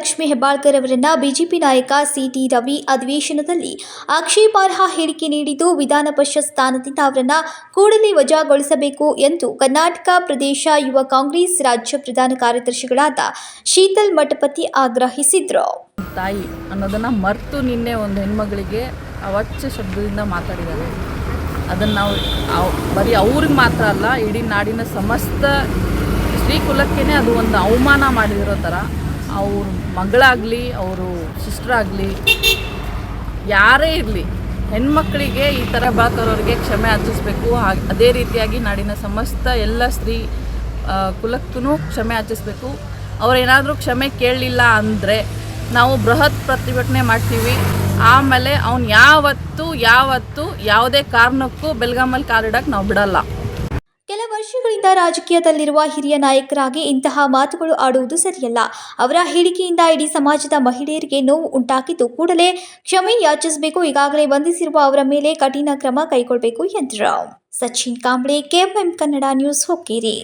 ಲಕ್ಷ್ಮೀ ಹೆಬ್ಬಾಳ್ಕರ್ ಅವರನ್ನ ಬಿಜೆಪಿ ನಾಯಕ ಸಿಟಿ ರವಿ ಅಧಿವೇಶನದಲ್ಲಿ ಆಕ್ಷೇಪಾರ್ಹ ಹೇಳಿಕೆ ನೀಡಿದ್ದು ವಿಧಾನ ಪರಿಷತ್ ಸ್ಥಾನದಿಂದ ಅವರನ್ನ ಕೂಡಲೇ ವಜಾಗೊಳಿಸಬೇಕು ಎಂದು ಕರ್ನಾಟಕ ಪ್ರದೇಶ ಯುವ ಕಾಂಗ್ರೆಸ್ ರಾಜ್ಯ ಪ್ರಧಾನ ಕಾರ್ಯದರ್ಶಿಗಳಾದ ಶೀತಲ್ ಮಠಪತಿ ಆಗ್ರಹಿಸಿದ್ರು. ತಾಯಿ ಅನ್ನೋದನ್ನು ಮರೆತು ನಿನ್ನೆ ಒಂದು ಹೆಣ್ಮಗಳಿಗೆ ಅವಚ್ಚ ಶಬ್ದದಿಂದ ಮಾತಾಡಿದ್ದಾರೆ. ಅದನ್ನು ನಾವು ಬರೀ ಅವ್ರಿಗೆ ಮಾತ್ರ ಅಲ್ಲ, ಇಡೀ ನಾಡಿನ ಸಮಸ್ತ ಸ್ತ್ರೀ ಕುಲಕ್ಕೇ ಅದು ಒಂದು ಅವಮಾನ ಮಾಡಿದಿರೋ ಥರ ಅವ್ರ ಮಗಳಾಗಲಿ, ಅವರು ಆಗಲಿ ಯಾರೇ ಇರಲಿ, ಹೆಣ್ಮಕ್ಳಿಗೆ ಈ ಥರ ಬಾತರವ್ರಿಗೆ ಕ್ಷಮೆ ಆಚರಿಸ್ಬೇಕು. ಹಾಗೆ, ಅದೇ ರೀತಿಯಾಗಿ ನಾಡಿನ ಸಮಸ್ತ ಎಲ್ಲ ಸ್ತ್ರೀ ಕುಲಕ್ಕೂ ಕ್ಷಮೆ ಆಚರಿಸ್ಬೇಕು. ಅವರೇನಾದರೂ ಕ್ಷಮೆ ಕೇಳಲಿಲ್ಲ ಅಂದರೆ ನಾವು ಬೃಹತ್ ಪ್ರತಿಭಟನೆ ಮಾಡ್ತೀವಿ. ಆಮೇಲೆ ಅವ್ನು ಯಾವತ್ತೂ ಯಾವತ್ತೂ ಯಾವುದೇ ಕಾರಣಕ್ಕೂ ಬೆಲ್ಗಾಮಲ್ಲಿ ಕಾಲಿಡೋಕ್ಕೆ ನಾವು ಬಿಡಲ್ಲ. ವರ್ಷಗಳಿಂದ ರಾಜಕೀಯದಲ್ಲಿರುವ ಹಿರಿಯ ನಾಯಕರಾಗಿ ಇಂತಹ ಮಾತುಗಳು ಆಡುವುದು ಸರಿಯಲ್ಲ. ಅವರ ಹೇಳಿಕೆಯಿಂದ ಇಡೀ ಸಮಾಜದ ಮಹಿಳೆಯರಿಗೆ ನೋವು ಉಂಟಾಗಿದ್ದು ಕೂಡಲೇ ಕ್ಷಮೆ ಯಾಚಿಸಬೇಕು, ಈಗಾಗಲೇ ಬಂಧಿಸಿರುವ ಅವರ ಮೇಲೆ ಕಠಿಣ ಕ್ರಮ ಕೈಗೊಳ್ಳಬೇಕು ಎಂದರು. Sachin Kamble, KMM Kannada news, Hukkeri.